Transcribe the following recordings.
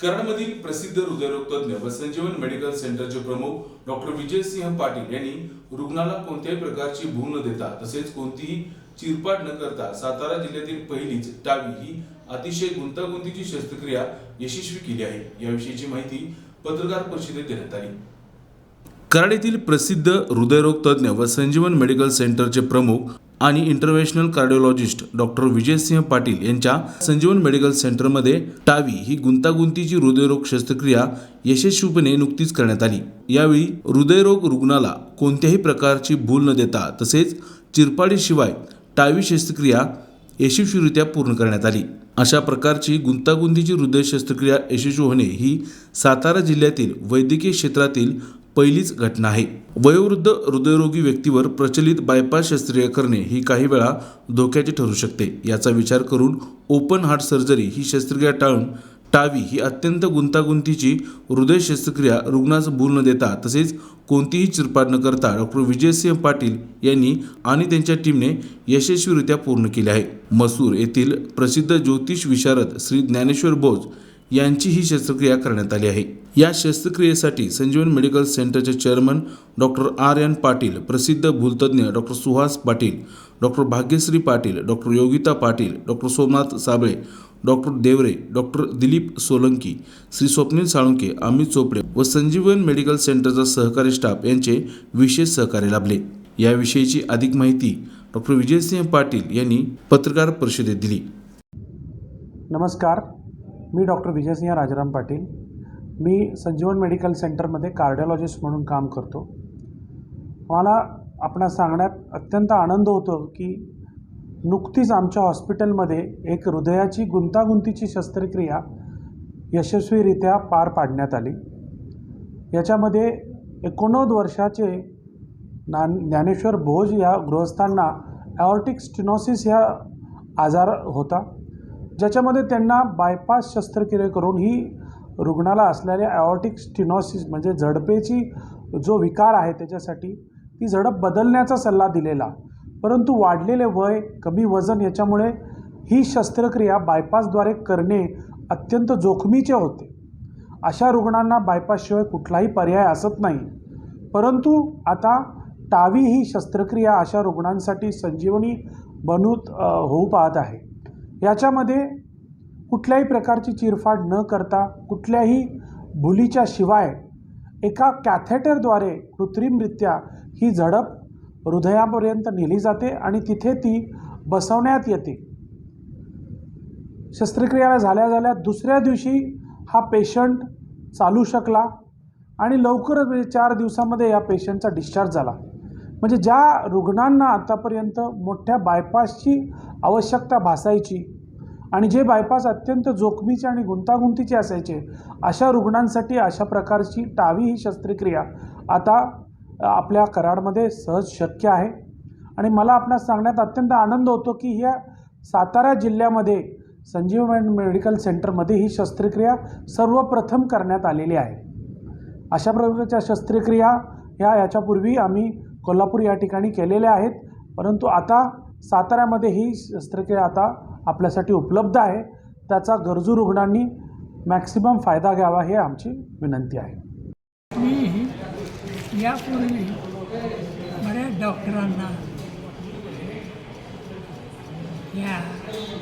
कराडमधील प्रसिद्ध हृदयरोग तज्ज्ञ व संजीवन मेडिकल सेंटरचे प्रमुख डॉक्टर विजय सिंह पाटील यांनी रुग्णाला कोणत्याही प्रकारची भूल न देता तसेच कोणतीही चिरपाट न करता सातारा जिल्ह्यातील पहिलीच टावी ही अतिशय गुंतागुंतीची शस्त्रक्रिया यशस्वी केली आहे. याविषयीची माहिती पत्रकार परिषदेत देण्यात आली. कराड येथील प्रसिद्ध हृदयरोग तज्ज्ञ व संजीवन मेडिकल सेंटरचे प्रमुख आणि interventional cardiologist doctor Vijaysinh Patil यांच्या संजीवन मेडिकल सेंटरमध्ये टावी ही गुंतागुंतीची हृदयरोग शस्त्रक्रिया यशस्वीपणे नुकतीच करण्यात आली. यावेळी हृदयरोग रुग्णाला कोणत्याही प्रकारची भूल न देता तसेच चिरपाडीशिवाय टावी शस्त्रक्रिया यशस्वीरित्या पूर्ण करण्यात आली. अशा प्रकारची गुंतागुंतीची हृदय शस्त्रक्रिया यशस्वी होणे ही सातारा जिल्ह्यातील वैद्यकीय क्षेत्रातील पहिलीच घटना आहे. वयोवृद्ध हृदयरोगी व्यक्तीवर प्रचलित बायपास शस्त्रक्रिया करणे ही काही वेळा धोक्याची ठरू शकते. याचा विचार करून ओपन हार्ट सर्जरी ही शस्त्रक्रिया टाळून टावी ही अत्यंत गुंतागुंतीची हृदय शस्त्रक्रिया रुग्णास भूल न देता तसेच कोणतीही चिरपाड न करता डॉक्टर विजयसिंह पाटील यांनी आणि त्यांच्या टीमने यशस्वीरित्या पूर्ण केली आहे. मसूर येथील प्रसिद्ध ज्योतिष विशारद श्री ज्ञानेश्वर बोज यांची ही शस्त्रक्रिया करण्यात आली आहे. या शस्त्रक्रियेसाठी संजीवन मेडिकल सेंटरचे chairman doctor R N Patil प्रसिद्ध भूलतज्ञ doctor Suhas Patil doctor Bhagyashree Patil doctor Yogita Patil doctor Somnath Sable doctor Deore doctor Dilip Solanki Shri Swapnil Salunke Amit Chopde व संजीवन मेडिकल सेंटरचा सहकारी स्टाफ यांचे विशेष सहकार्य लाभले. याविषयीची अधिक माहिती डॉक्टर विजयसिंह पाटील यांनी पत्रकार परिषदेत दिली. नमस्कार. मी डॉक्टर विजयसिंह राजाराम पाटील मी संजीवन मेडिकल सेंटरमध्ये कार्डिओलॉजिस्ट म्हणून काम करतो. मला आपणास सांगण्यात अत्यंत आनंद होतो की नुकतीच आमच्या हॉस्पिटलमध्ये एक हृदयाची गुंतागुंतीची शस्त्रक्रिया यशस्वीरित्या पार पाडण्यात आली. याच्यामध्ये एकोणनव्वद वर्षाचे ना ज्ञानेश्वर भोज या गृहस्थांना ॲओर्टिक स्टिनॉसिस ह्या आजार होता ज्याच्यामध्ये त्यांना बायपास शस्त्रक्रिया करून ही रुग्णाला असलेल्या ॲओर्टिक स्टिनॉसिस म्हणजे झडपेची जो विकार आहे त्याच्यासाठी ती झडप बदलण्याचा सल्ला दिलेला. परंतु वाढलेले वय कमी वजन याच्यामुळे ही शस्त्रक्रिया बायपासद्वारे करणे अत्यंत जोखमीचे होते. अशा रुग्णांना बायपासशिवाय कुठलाही पर्याय असत नाही. परंतु आता टावी ही शस्त्रक्रिया अशा रुग्णांसाठी संजीवनी बनूत होऊ पाहत आहे. याच्यामध्ये कुठल्याही प्रकारची चिरफाड न करता कुठल्याही भुलीच्या शिवाय एका कॅथेटरद्वारे कृत्रिमरित्या ही झडप हृदयापर्यंत नेली जाते आणि तिथे ती बसवण्यात येते. शस्त्रक्रिया झाल्या झाल्या दुसऱ्या दिवशी हा पेशंट चालू शकला आणि लवकरच म्हणजे चार दिवसामध्ये या पेशंटचा डिस्चार्ज झाला. म्हणजे ज्या रुग्णांना आतापर्यंत मोठ्या बायपासची आवश्यकता भासायची आणि जे बायपास अत्यंत जोखमीचे आणि गुंतागुंतीचे असायचे अशा रुग्णांसाठी अशा प्रकारची टावी ही शस्त्रक्रिया आता आपल्या कराडमध्ये सहज शक्य आहे. आणि मला आपणास सांगण्यात अत्यंत आनंद होतो की ह्या सातारा जिल्ह्यामध्ये संजीवन मेडिकल सेंटरमध्ये ही शस्त्रक्रिया सर्वप्रथम करण्यात आलेली आहे. अशा प्रकारच्या शस्त्रक्रिया ह्या याच्यापूर्वी आम्ही कोल्हापूर या ठिकाणी केलेल्या आहेत परंतु आता साताऱ्यामध्ये ही शस्त्रक्रिया आता आपल्यासाठी उपलब्ध आहे. त्याचा गरजू रुग्णांनी मॅक्सिमम फायदा घ्यावा हे आमची विनंती आहे. मी यापूर्वी बऱ्याच डॉक्टरांना या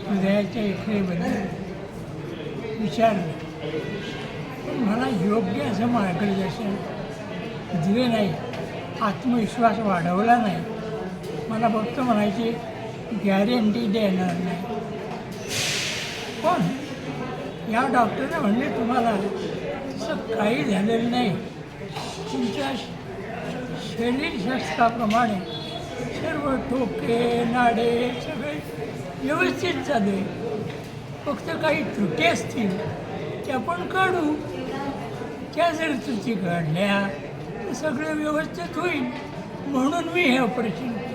हृदयाच्या एक्सरेबद्दल विचारलं. मला योग्य असं मार्गदर्शन दिले नाही. आत्मविश्वास वाढवला नाही. मला फक्त म्हणायचे गॅरंटी देणार नाही. पण या डॉक्टरने म्हणले तुम्हाला असं काही झालेलं नाही. तुमच्या शरीरशास्त्राप्रमाणे सर्व ठोके नाडे सगळे व्यवस्थित झाले फक्त काही त्रुटी असतील त्या पण काढू. त्या जर त्रुटी काढल्या तर सगळं व्यवस्थित होईल म्हणून मी हे ऑपरेशन केलं.